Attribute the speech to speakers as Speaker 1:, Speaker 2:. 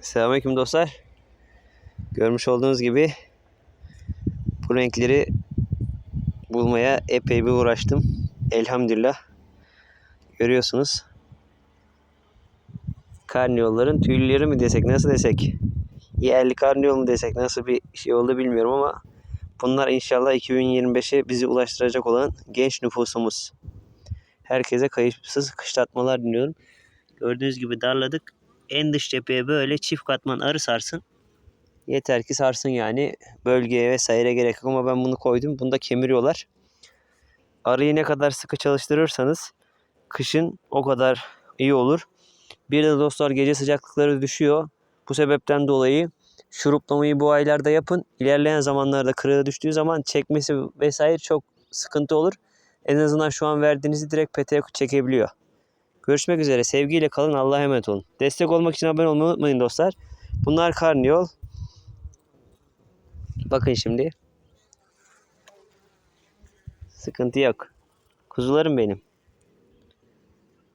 Speaker 1: Selamünaleyküm dostlar. Görmüş olduğunuz gibi bu renkleri bulmaya epey bir uğraştım. Elhamdülillah. Görüyorsunuz. Karniyolların tüyleri mi desek nasıl desek. Yerli karniyol mu desek nasıl bir şey oldu bilmiyorum ama bunlar inşallah 2025'e bizi ulaştıracak olan genç nüfusumuz. Herkese kayıpsız kışlatmalar diliyorum. Gördüğünüz gibi darladık en dış cepheye böyle çift katman arı sarsın. Yeter ki sarsın yani. Bölgeye vesaire gerek yok ama ben bunu koydum. Bunu da kemiriyorlar. Arıyı ne kadar sıkı çalıştırırsanız kışın o kadar iyi olur. Bir de dostlar gece sıcaklıkları düşüyor. Bu sebepten dolayı şuruplamayı bu aylarda yapın. İlerleyen zamanlarda kırığı düştüğü zaman çekmesi vesaire çok sıkıntı olur. En azından şu an verdiğinizi direkt peteğe çekebiliyor. Görüşmek üzere. Sevgiyle kalın. Allah'a emanet olun. Destek olmak için abone olmayı unutmayın dostlar. Bunlar karniyol. Bakın şimdi. Sıkıntı yok. Kuzularım benim.